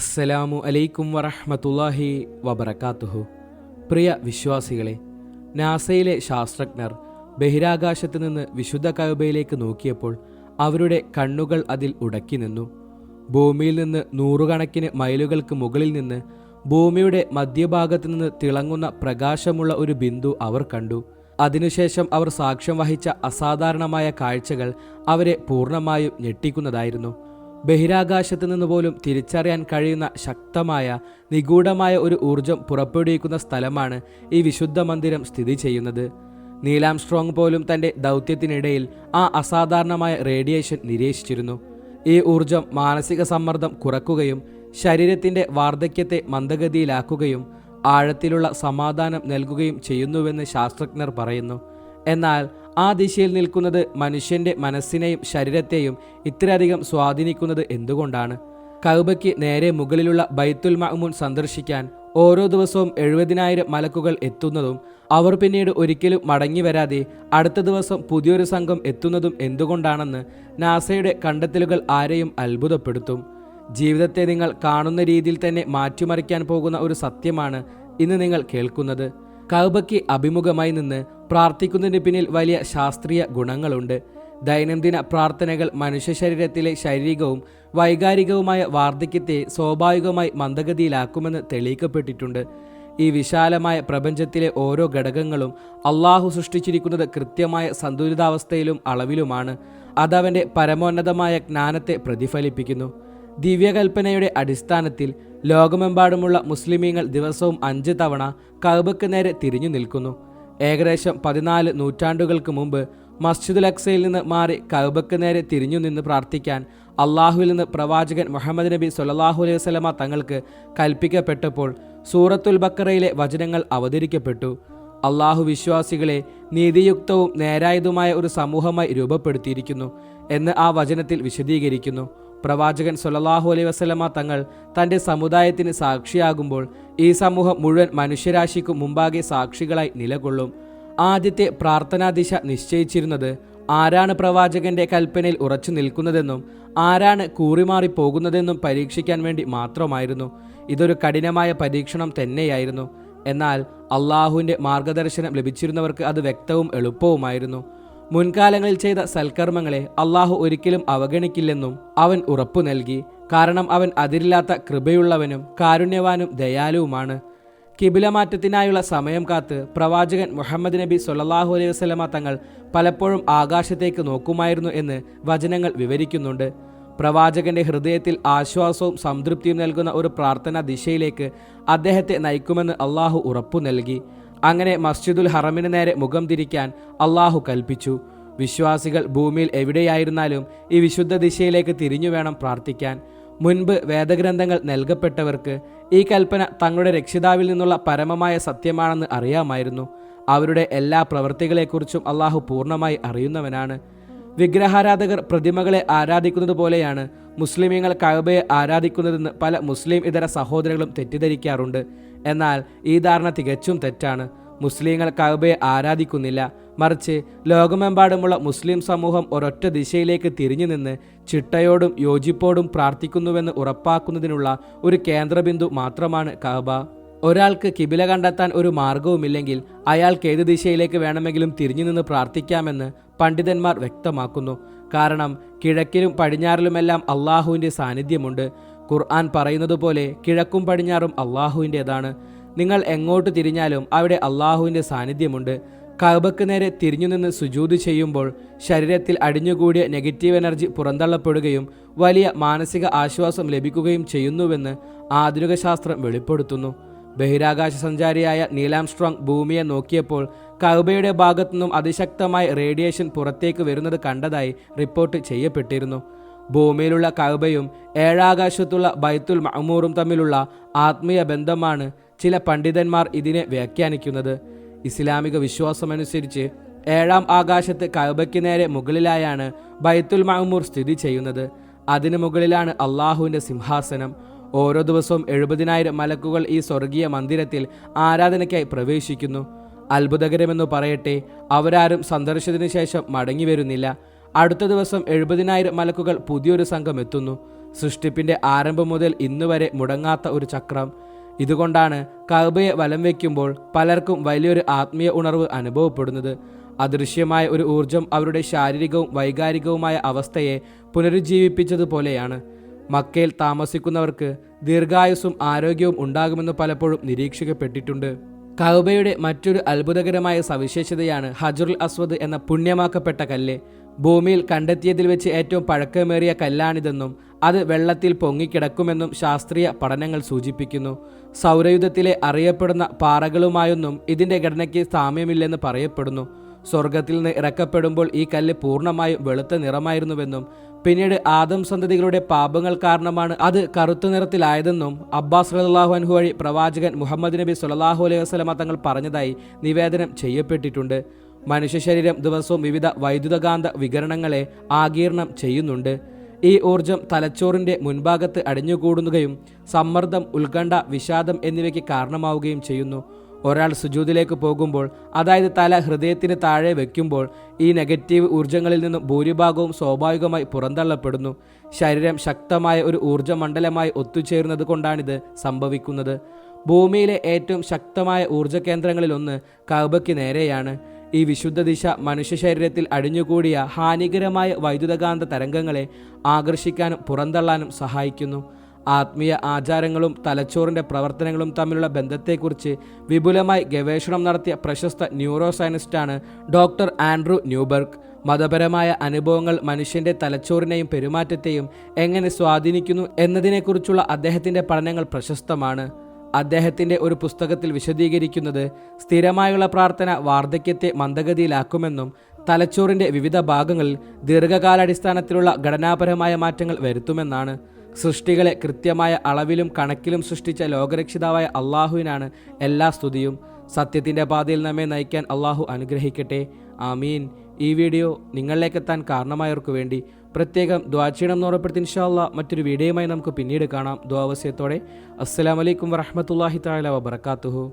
അസ്സലാമു അലൈക്കും വറഹ്മത്തുള്ളാഹി വബറകാതുഹു പ്രിയ വിശ്വാസികളെ നാസയിലെ ശാസ്ത്രജ്ഞർ ബഹിരാകാശത്ത് നിന്ന് വിശുദ്ധ കയബയിലേക്ക് നോക്കിയപ്പോൾ അവരുടെ കണ്ണുകൾ അതിൽ ഉടക്കി നിന്നു. ഭൂമിയിൽ നിന്ന് നൂറുകണക്കിന് മൈലുകൾക്ക് മുകളിൽ നിന്ന് ഭൂമിയുടെ മധ്യഭാഗത്ത് നിന്ന് തിളങ്ങുന്ന പ്രകാശമുള്ള ഒരു ബിന്ദു അവർ കണ്ടു. അതിനുശേഷം അവർ സാക്ഷ്യം വഹിച്ച അസാധാരണമായ കാഴ്ചകൾ അവരെ പൂർണമായും ഞെട്ടിക്കുന്നതായിരുന്നു. ബഹിരാകാശത്ത് നിന്ന് പോലും തിരിച്ചറിയാൻ കഴിയുന്ന ശക്തമായ നിഗൂഢമായ ഒരു ഊർജം പുറപ്പെടുവിക്കുന്ന സ്ഥലമാണ് ഈ വിശുദ്ധ മന്ദിരം സ്ഥിതി ചെയ്യുന്നത്. നീലാം സ്ട്രോങ് പോലും തന്റെ ദൗത്യത്തിനിടയിൽ ആ അസാധാരണമായ റേഡിയേഷൻ നിരീക്ഷിച്ചിരുന്നു. ഈ ഊർജം മാനസിക സമ്മർദ്ദം കുറക്കുകയും ശരീരത്തിന്റെ വാർദ്ധക്യത്തെ മന്ദഗതിയിലാക്കുകയും ആഴത്തിലുള്ള സമാധാനം നൽകുകയും ചെയ്യുന്നുവെന്ന് ശാസ്ത്രജ്ഞർ പറയുന്നു. എന്നാൽ ആ ദിശയിൽ നിൽക്കുന്നത് മനുഷ്യന്റെ മനസ്സിനെയും ശരീരത്തെയും ഇത്രയധികം സ്വാധീനിക്കുന്നത് എന്തുകൊണ്ടാണ്? കൗബയ്ക്ക് നേരെ മുകളിലുള്ള ബൈത്തുൽ മഹ്മൂൻ സന്ദർശിക്കാൻ ഓരോ ദിവസവും എഴുപതിനായിരം മലക്കുകൾ എത്തുന്നതും അവർ പിന്നീട് ഒരിക്കലും മടങ്ങി വരാതെ അടുത്ത ദിവസം പുതിയൊരു സംഘം എത്തുന്നതും എന്തുകൊണ്ടാണെന്ന് നാസയുടെ കണ്ടെത്തലുകൾ ആരെയും അത്ഭുതപ്പെടുത്തും. ജീവിതത്തെ നിങ്ങൾ കാണുന്ന രീതിയിൽ തന്നെ മാറ്റിമറിക്കാൻ പോകുന്ന ഒരു സത്യമാണ് ഇന്ന് നിങ്ങൾ കേൾക്കുന്നത്. കൗബയ്ക്ക് അഭിമുഖമായി നിന്ന് പ്രാർത്ഥിക്കുന്നതിന് പിന്നിൽ വലിയ ശാസ്ത്രീയ ഗുണങ്ങളുണ്ട്. ദൈനംദിന പ്രാർത്ഥനകൾ മനുഷ്യ ശരീരത്തിലെ ശാരീരികവും വൈകാരികവുമായ വാർദ്ധക്യത്തെ സ്വാഭാവികമായി മന്ദഗതിയിലാക്കുമെന്ന് തെളിയിക്കപ്പെട്ടിട്ടുണ്ട്. ഈ വിശാലമായ പ്രപഞ്ചത്തിലെ ഓരോ ഘടകങ്ങളും അള്ളാഹു സൃഷ്ടിച്ചിരിക്കുന്നത് കൃത്യമായ സന്തുലിതാവസ്ഥയിലും അളവിലുമാണ്. അതവന്റെ പരമോന്നതമായ ജ്ഞാനത്തെ പ്രതിഫലിപ്പിക്കുന്നു. ദിവ്യകൽപ്പനയുടെ അടിസ്ഥാനത്തിൽ ലോകമെമ്പാടുമുള്ള മുസ്ലിമീങ്ങൾ ദിവസവും അഞ്ച് തവണ കഅബയ്ക്ക് നേരെ തിരിഞ്ഞു നിൽക്കുന്നു. ഏകദേശം പതിനാല് നൂറ്റാണ്ടുകൾക്ക് മുമ്പ് മസ്ജിദുൽ അക്സയിൽ നിന്ന് മാറി കഅബയ്ക്ക് നേരെ തിരിഞ്ഞു നിന്ന് പ്രാർത്ഥിക്കാൻ അള്ളാഹുവിൽ നിന്ന് പ്രവാചകൻ മുഹമ്മദ് നബി സൊല്ലാഹു അലൈഹി വസല്ലമ തങ്ങൾക്ക് കൽപ്പിക്കപ്പെട്ടപ്പോൾ സൂറത്തുൽ ബക്കറയിലെ വചനങ്ങൾ അവതരിക്കപ്പെട്ടു. അള്ളാഹു വിശ്വാസികളെ നീതിയുക്തവും നേരായതുമായ ഒരു സമൂഹമായി രൂപപ്പെടുത്തിയിരിക്കുന്നു എന്ന് ആ വചനത്തിൽ വിശദീകരിക്കുന്നു. പ്രവാചകൻ സൊല്ലാഹു അലൈ വസ്ലമ തങ്ങൾ തന്റെ സമുദായത്തിന് സാക്ഷിയാകുമ്പോൾ ഈ സമൂഹം മുഴുവൻ മനുഷ്യരാശിക്കു മുമ്പാകെ സാക്ഷികളായി നിലകൊള്ളും. ആദ്യത്തെ പ്രാർത്ഥനാ ദിശ നിശ്ചയിച്ചിരുന്നത് ആരാണ് പ്രവാചകന്റെ കൽപ്പനയിൽ ഉറച്ചു നിൽക്കുന്നതെന്നും ആരാണ് കൂറിമാറി പോകുന്നതെന്നും പരീക്ഷിക്കാൻ വേണ്ടി മാത്രമായിരുന്നു. ഇതൊരു കഠിനമായ പരീക്ഷണം തന്നെയായിരുന്നു. എന്നാൽ അള്ളാഹുവിന്റെ മാർഗദർശനം ലഭിച്ചിരുന്നവർക്ക് അത് വ്യക്തവും എളുപ്പവുമായിരുന്നു. മുൻകാലങ്ങളിൽ ചെയ്ത സൽക്കർമ്മങ്ങളെ അള്ളാഹു ഒരിക്കലും അവഗണിക്കില്ലെന്നും അവൻ ഉറപ്പു നൽകി. കാരണം അവൻ അതിരില്ലാത്ത കൃപയുള്ളവനും കാരുണ്യവാനും ദയാലുവുമാണ്. കിബിലമാറ്റത്തിനായുള്ള സമയം കാത്ത് പ്രവാചകൻ മുഹമ്മദ് നബി സൊല്ലാഹു അലൈഹി വസ്ലമ തങ്ങൾ പലപ്പോഴും ആകാശത്തേക്ക് നോക്കുമായിരുന്നു എന്ന് വചനങ്ങൾ വിവരിക്കുന്നുണ്ട്. പ്രവാചകന്റെ ഹൃദയത്തിൽ ആശ്വാസവും സംതൃപ്തിയും നൽകുന്ന ഒരു പ്രാർത്ഥനാ ദിശയിലേക്ക് അദ്ദേഹത്തെ നയിക്കുമെന്ന് അള്ളാഹു ഉറപ്പു നൽകി. അങ്ങനെ മസ്ജിദുൽ ഹറമിന് നേരെ മുഖം തിരിക്കാൻ അള്ളാഹു കൽപ്പിച്ചു. വിശ്വാസികൾ ഭൂമിയിൽ എവിടെയായിരുന്നാലും ഈ വിശുദ്ധ ദിശയിലേക്ക് തിരിഞ്ഞു വേണം പ്രാർത്ഥിക്കാൻ. മുൻപ് വേദഗ്രന്ഥങ്ങൾ നൽകപ്പെട്ടവർക്ക് ഈ കൽപ്പന തങ്ങളുടെ രക്ഷിതാവിൽ നിന്നുള്ള പരമമായ സത്യമാണെന്ന് അറിയാമായിരുന്നു. അവരുടെ എല്ലാ പ്രവൃത്തികളെക്കുറിച്ചും അള്ളാഹു പൂർണമായി അറിയുന്നവനാണ്. വിഗ്രഹാരാധകർ പ്രതിമകളെ ആരാധിക്കുന്നത് പോലെയാണ് മുസ്ലിമീങ്ങൾ കഅബയെ ആരാധിക്കുന്നതെന്ന് പല മുസ്ലിം ഇതര സഹോദരങ്ങളും തെറ്റിദ്ധരിക്കാറുണ്ട്. എന്നാൽ ഈ ധാരണ തികച്ചും തെറ്റാണ്. മുസ്ലിങ്ങൾ കഅബയെ ആരാധിക്കുന്നില്ല. മറിച്ച് ലോകമെമ്പാടുമുള്ള മുസ്ലിം സമൂഹം ഒരൊറ്റ ദിശയിലേക്ക് തിരിഞ്ഞു നിന്ന് ചിട്ടയോടും യോജിപ്പോടും പ്രാർത്ഥിക്കുന്നുവെന്ന് ഉറപ്പാക്കുന്നതിനുള്ള ഒരു കേന്ദ്രബിന്ദു മാത്രമാണ് കഅബ. ഒരാൾക്ക് കിബില കണ്ടെത്താൻ ഒരു മാർഗവുമില്ലെങ്കിൽ അയാൾക്ക് ഏത് ദിശയിലേക്ക് വേണമെങ്കിലും തിരിഞ്ഞു നിന്ന് പ്രാർത്ഥിക്കാമെന്ന് പണ്ഡിതന്മാർ വ്യക്തമാക്കുന്നു. കാരണം കിഴക്കിലും പടിഞ്ഞാറിലുമെല്ലാം അള്ളാഹുവിന്റെ സാന്നിധ്യമുണ്ട്. ഖുർആൻ പറയുന്നത് പോലെ കിഴക്കും പടിഞ്ഞാറും അള്ളാഹുവിന്റേതാണ്. നിങ്ങൾ എങ്ങോട്ട് തിരിഞ്ഞാലും അവിടെ അള്ളാഹുവിന്റെ സാന്നിധ്യമുണ്ട്. കഅബക്ക് നേരെ തിരിഞ്ഞു നിന്ന് സുജൂത് ചെയ്യുമ്പോൾ ശരീരത്തിൽ അടിഞ്ഞുകൂടിയ നെഗറ്റീവ് എനർജി പുറന്തള്ളപ്പെടുകയും വലിയ മാനസിക ആശ്വാസം ലഭിക്കുകയും ചെയ്യുന്നുവെന്ന് ആധുനിക ശാസ്ത്രം വെളിപ്പെടുത്തുന്നു. ബഹിരാകാശ സഞ്ചാരിയായ നീലാംസ്ട്രോങ് ഭൂമിയെ നോക്കിയപ്പോൾ കൗബയുടെ ഭാഗത്തുനിന്നും അതിശക്തമായ റേഡിയേഷൻ പുറത്തേക്ക് വരുന്നത് കണ്ടതായി റിപ്പോർട്ട് ചെയ്യപ്പെട്ടിരുന്നു. ഭൂമിയിലുള്ള കഅബയും ഏഴാകാശത്തുള്ള ബൈത്തുൽ മഅമൂറും തമ്മിലുള്ള ആത്മീയ ബന്ധമാണ് ചില പണ്ഡിതന്മാർ ഇതിനെ വ്യാഖ്യാനിക്കുന്നത്. ഇസ്ലാമിക വിശ്വാസമനുസരിച്ച് ഏഴാം ആകാശത്ത് കഅബയ്ക്ക് നേരെ മുകളിലായാണ് ബൈത്തുൽ മഅമൂർ സ്ഥിതി ചെയ്യുന്നത്. അതിനു മുകളിലാണ് അള്ളാഹുവിന്റെ സിംഹാസനം. ഓരോ ദിവസവും എഴുപതിനായിരം മലക്കുകൾ ഈ സ്വർഗീയ മന്ദിരത്തിൽ ആരാധനയ്ക്കായി പ്രവേശിക്കുന്നു. അത്ഭുതകരമെന്നു പറയട്ടെ അവരാരും സന്ദർശനത്തിനു ശേഷം മടങ്ങി വരുന്നില്ല അടുത്ത ദിവസം എഴുപതിനായിരം മലക്കുകൾ പുതിയൊരു സംഘം എത്തുന്നു. സൃഷ്ടിപ്പിന്റെ ആരംഭം മുതൽ ഇന്ന് വരെ മുടങ്ങാത്ത ഒരു ചക്രം. ഇതുകൊണ്ടാണ് കഅബയെ വലം വയ്ക്കുമ്പോൾ പലർക്കും വലിയൊരു ആത്മീയ ഉണർവ് അനുഭവപ്പെടുന്നത്. അദൃശ്യമായ ഒരു ഊർജം അവരുടെ ശാരീരികവും വൈകാരികവുമായ അവസ്ഥയെ പുനരുജ്ജീവിപ്പിച്ചതുപോലെയാണ്. മക്കയിൽ താമസിക്കുന്നവർക്ക് ദീർഘായുസ്സും ആരോഗ്യവും ഉണ്ടാകുമെന്ന് പലപ്പോഴും നിരീക്ഷിക്കപ്പെട്ടിട്ടുണ്ട്. കഅബയുടെ മറ്റൊരു അത്ഭുതകരമായ സവിശേഷതയാണ് ഹജറുൽ അസ്വദ് എന്ന പുണ്യമാക്കപ്പെട്ട കല്ല്. ഭൂമിയിൽ കണ്ടെത്തിയതിൽ വെച്ച് ഏറ്റവും പഴക്കമേറിയ കല്ലാണിതെന്നും അത് വെള്ളത്തിൽ പൊങ്ങിക്കിടക്കുമെന്നും ശാസ്ത്രീയ പഠനങ്ങൾ സൂചിപ്പിക്കുന്നു. സൗരയുധത്തിലെ അറിയപ്പെടുന്ന പാറകളുമായൊന്നും ഇതിന്റെ ഘടനയ്ക്ക് സാമ്യമില്ലെന്ന് പറയപ്പെടുന്നു. സ്വർഗത്തിൽ നിന്ന് ഇറക്കപ്പെടുമ്പോൾ ഈ കല്ല് പൂർണമായും വെളുത്ത നിറമായിരുന്നുവെന്നും പിന്നീട് ആദം സന്തതികളുടെ പാപങ്ങൾ കാരണമാണ് അത് കറുത്ത നിറത്തിലായതെന്നും അബ്ബാസ് റലാഹു അൻഹു വഴി പ്രവാചകൻ മുഹമ്മദ് നബി സുലല്ലാഹു അലൈഹി വസ്ലമ തങ്ങൾ പറഞ്ഞതായി നിവേദനം ചെയ്യപ്പെട്ടിട്ടുണ്ട്. മനുഷ്യ ശരീരം ദിവസവും വിവിധ വൈദ്യുതകാന്ത വികരണങ്ങളെ ആകീർണം ചെയ്യുന്നുണ്ട്. ഈ ഊർജം തലച്ചോറിന്റെ മുൻഭാഗത്ത് അടിഞ്ഞുകൂടുകയും സമ്മർദ്ദം ഉത്കണ്ഠ വിഷാദം എന്നിവയ്ക്ക് കാരണമാവുകയും ചെയ്യുന്നു. ഒരാൾ സുജൂതിലേക്ക് പോകുമ്പോൾ അതായത് തല ഹൃദയത്തിന് താഴെ വയ്ക്കുമ്പോൾ ഈ നെഗറ്റീവ് ഊർജങ്ങളിൽ നിന്നും ഭൂരിഭാഗവും സ്വാഭാവികമായി പുറന്തള്ളപ്പെടുന്നു. ശരീരം ശക്തമായ ഒരു ഊർജമണ്ഡലമായി ഒത്തുചേരുന്നത് കൊണ്ടാണിത് സംഭവിക്കുന്നത്. ഭൂമിയിലെ ഏറ്റവും ശക്തമായ ഊർജ കേന്ദ്രങ്ങളിലൊന്ന് കൗബയ്ക്ക് നേരെയാണ്. ഈ വിശുദ്ധ ദിശ മനുഷ്യ ശരീരത്തിൽ അടിഞ്ഞുകൂടിയ ഹാനികരമായ വൈദ്യുതകാന്ത തരംഗങ്ങളെ ആകർഷിക്കാനും പുറന്തള്ളാനും സഹായിക്കുന്നു. ആത്മീയ ആചാരങ്ങളും തലച്ചോറിന്റെ പ്രവർത്തനങ്ങളും തമ്മിലുള്ള ബന്ധത്തെക്കുറിച്ച് വിപുലമായി ഗവേഷണം നടത്തിയ പ്രശസ്ത ന്യൂറോ സയനിസ്റ്റാണ് ഡോക്ടർ ആൻഡ്രു ന്യൂബർഗ്. മതപരമായ അനുഭവങ്ങൾ മനുഷ്യന്റെ തലച്ചോറിനെയും പെരുമാറ്റത്തെയും എങ്ങനെ സ്വാധീനിക്കുന്നു എന്നതിനെക്കുറിച്ചുള്ള അദ്ദേഹത്തിന്റെ പഠനങ്ങൾ പ്രശസ്തമാണ്. അദ്ദേഹത്തിന്റെ ഒരു പുസ്തകത്തിൽ വിശദീകരിക്കുന്നത് സ്ഥിരമായുള്ള പ്രാർത്ഥന വാർദ്ധക്യത്തെ മന്ദഗതിയിലാക്കുമെന്നും തലച്ചോറിന്റെ വിവിധ ഭാഗങ്ങളിൽ ദീർഘകാലാടിസ്ഥാനത്തിലുള്ള ഘടനാപരമായ മാറ്റങ്ങൾ വരുത്തുമെന്നാണ്. സൃഷ്ടികളെ കൃത്യമായ അളവിലും കണക്കിലും സൃഷ്ടിച്ച ലോകരക്ഷിതാവായ അള്ളാഹുവിനാണ് എല്ലാ സ്തുതിയും. സത്യത്തിന്റെ പാതയിൽ നമ്മെ നയിക്കാൻ അള്ളാഹു അനുഗ്രഹിക്കട്ടെ. ആമീൻ. ഈ വീഡിയോ നിങ്ങളിലേക്കെത്താൻ കാരണമായവർക്ക് വേണ്ടി പ്രത്യേകം ദ്വാചീണം എന്ന് ഉറപ്പെടുത്തി ഇൻഷാല്ല മറ്റൊരു വീഡിയോയുമായി നമുക്ക് പിന്നീട് കാണാം. ദ്വാവസ്യത്തോടെ അസ്സലാമലൈക്കും വറഹമത്തല്ലാഹി താല വബർക്കാത്തുഹു